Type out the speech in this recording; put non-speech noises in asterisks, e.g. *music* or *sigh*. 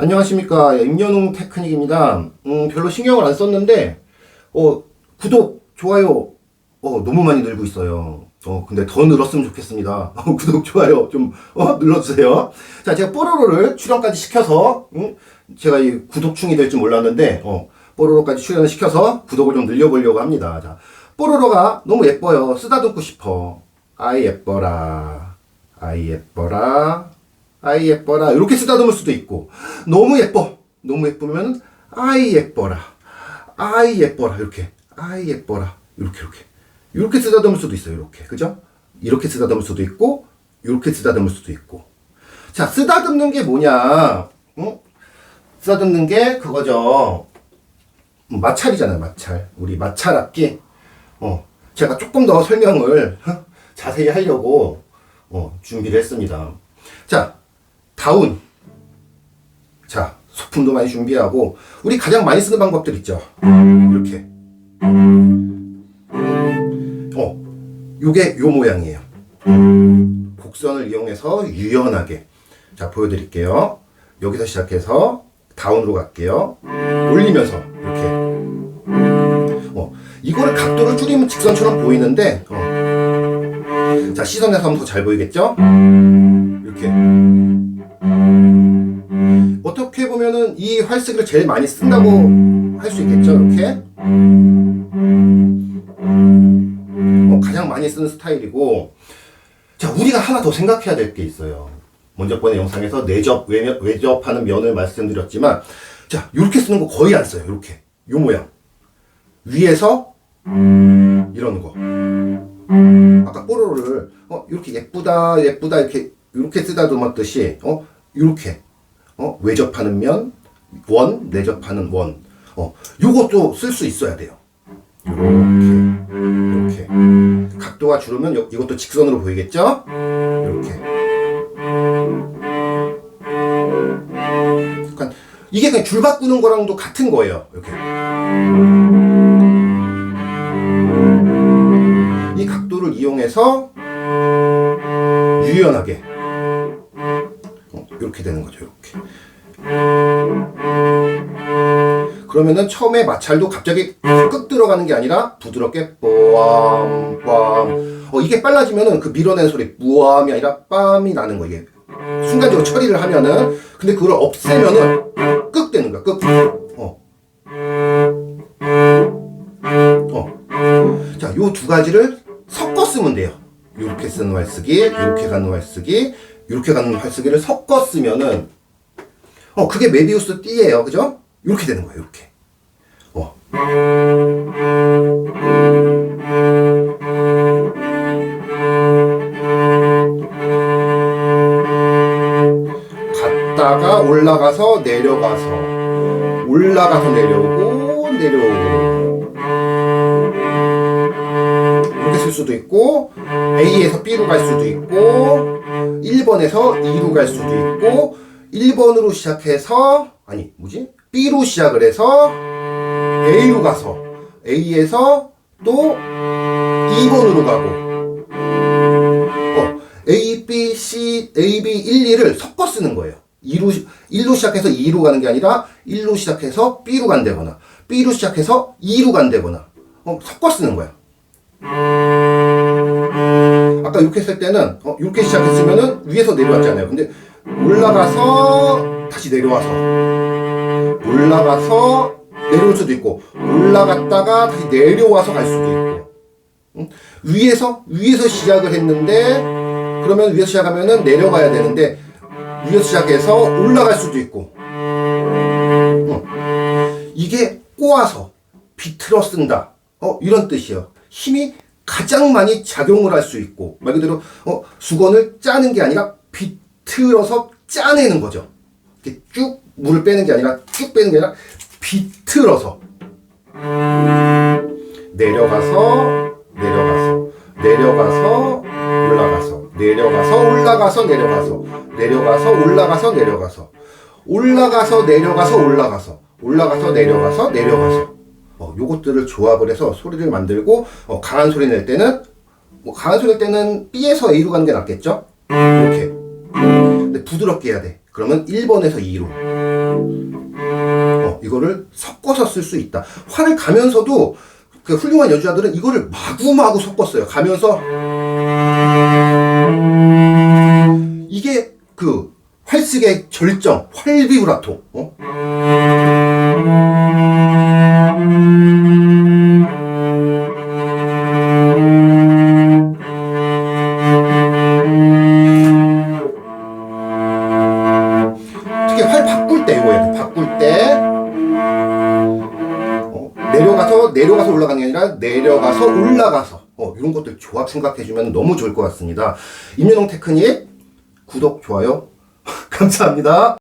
안녕하십니까 임연웅 테크닉입니다. 음, 별로 신경을 안 썼는데 어, 구독 좋아요 어, 너무 많이 늘고 있어요. 어, 근데 더 늘었으면 좋겠습니다. *laughs* 어, 구독 좋아요 좀 어, 눌러주세요. 자 제가 뽀로로를 출연까지 시켜서 음, 제가 이 구독충이 될 줄 몰랐는데 어, 뽀로로까지 출연을 시켜서 구독을 좀 늘려보려고 합니다. 자 뽀로로가 너무 예뻐요. 쓰다듬고 싶어. 아이 예뻐라. 아이 예뻐라. 아이 예뻐라. 이렇게 쓰다듬을 수도 있고. 너무 예뻐. 너무 예쁘면 아이 예뻐라. 아이 예뻐라. 이렇게. 아이 예뻐라. 이렇게 이렇게. 이렇게 쓰다듬을 수도 있어요 이렇게. 그죠? 이렇게 쓰다듬을 수도 있고 이렇게 쓰다듬을 수도 있고. 자 쓰다듬는 게 뭐냐? 응? 쓰다듬는 게 그거죠. 음, 마찰이잖아요 마찰. 우리 마찰 악기 어 제가 조금 더 설명을 자세히 하려고 어, 준비를 했습니다. 자 다운. 자, 소품도 많이 준비하고 우리 가장 많이 쓰는 방법들 있죠. 이렇게. 어, 요게 요 모양이에요. 곡선을 이용해서 유연하게. 자, 보여드릴게요. 여기서 시작해서 다운으로 갈게요. 올리면서 이렇게. 어, 이거를 각도를 줄이면 직선처럼 보이는데, 어. 자, 시선에서 하면 더 잘 보이겠죠? 이렇게. 어떻게 보면은 이 활쓰기를 제일 많이 쓴다고 할 수 있겠죠, 이렇게. 어, 가장 많이 쓰는 스타일이고, 자, 우리가 하나 더 생각해야 될 게 있어요. 먼저 번의 영상에서 내접, 외면, 외접하는 면을 말씀드렸지만, 자, 이렇게 쓰는 거 거의 안 써요, 이렇게. 요 모양. 위에서, 이러는 거. 아까 뽀로로를, 어, 이렇게 예쁘다, 예쁘다, 이렇게, 이렇게 쓰다듬었듯이, 어, 이렇게. 어, 외접하는 면, 원, 내접하는 원. 어, 요것도 쓸 수 있어야 돼요. 요렇게, 요렇게. 각도가 줄으면 요, 이것도 직선으로 보이겠죠? 요렇게. 약간, 이게 그냥 줄 바꾸는 거랑도 같은 거예요. 이렇게. 이렇게 되는 거죠. 이렇게. 그러면은 처음에 마찰도 갑자기 끄 들어가는 게 아니라 부드럽게 뽀암 빰. 어 이게 빨라지면은 그 밀어내는 소리 뿌암이 아니라 빰이 나는 거 이게 순간적으로 처리를 하면은 근데 그걸 없애면은 끄 되는 거야. 끄. 어. 어. 자, 요 두 가지를 섞어 쓰면 돼요. 이렇게 쓰는 활쓰기, 이렇게 가는 활쓰기, 이렇게 가는 활쓰기를 섞어 쓰면은 어 그게 메비우스 띠예요, 그죠? 이렇게 되는 거예요, 이렇게. 어. 갔다가 올라가서 내려가서 올라가서 내려오고 내려오고 이렇게 쓸 수도 있고 A에서 B로 갈 수도 있고 1번에서 2로 갈 수도 있고 1번으로 시작해서 아니 뭐지? B로 시작을 해서 A로 가서 A에서 또 2번으로 가고 어, A, B, C, A, B, 1, 2를 섞어 쓰는 거예요. 2로, 1로 시작해서 2로 가는 게 아니라 1로 시작해서 B로 간다거나 B로 시작해서 2로 간다거나 어, 섞어 쓰는 거야. 아까 이렇게 했을 때는 어, 이렇게 시작했으면은 위에서 내려왔잖아요. 근데 올라가서 다시 내려와서 올라가서 내려올 수도 있고 올라갔다가 다시 내려와서 갈 수도 있고 응? 위에서 위에서 시작을 했는데 그러면 위에서 시작하면은 내려가야 되는데 위에서 시작해서 올라갈 수도 있고 응. 이게 꼬아서 비틀어 쓴다 어 이런 뜻이에요 힘이 가장 많이 작용을 할 수 있고 말 그대로 어 수건을 짜는 게 아니라 비틀어서 짜내는 거죠. 이렇게 쭉 물을 빼는 게 아니라 쭉 빼는 게 아니라 비틀어서 내려가서 내려가서 내려가서 올라가서 내려가서 올라가서 내려가서 내려가서 올라가서 내려가서 올라가서 내려가서 올라가서 올라가서 내려가서 내려가서 어, 요것들을 조합을 해서 소리를 만들고 어, 강한 소리 낼 때는 뭐 강한 소리 낼 때는 B에서 A로 가는 게 낫겠죠? 이렇게 근데 부드럽게 해야 돼 그러면 1번에서 2로 이거를 섞어서 쓸 수 있다. 활을 가면서도 그 훌륭한 연주자들은 이거를 마구마구 섞었어요. 가면서 이게 그 활쓰기의 절정, 활비브라토. 어? 내려가서 내려가서 올라가는 게 아니라 내려가서 올라가서 어, 이런 것들 조합 생각해주면 너무 좋을 것 같습니다. 임윤홍 테크닉 구독 좋아요 *laughs* 감사합니다.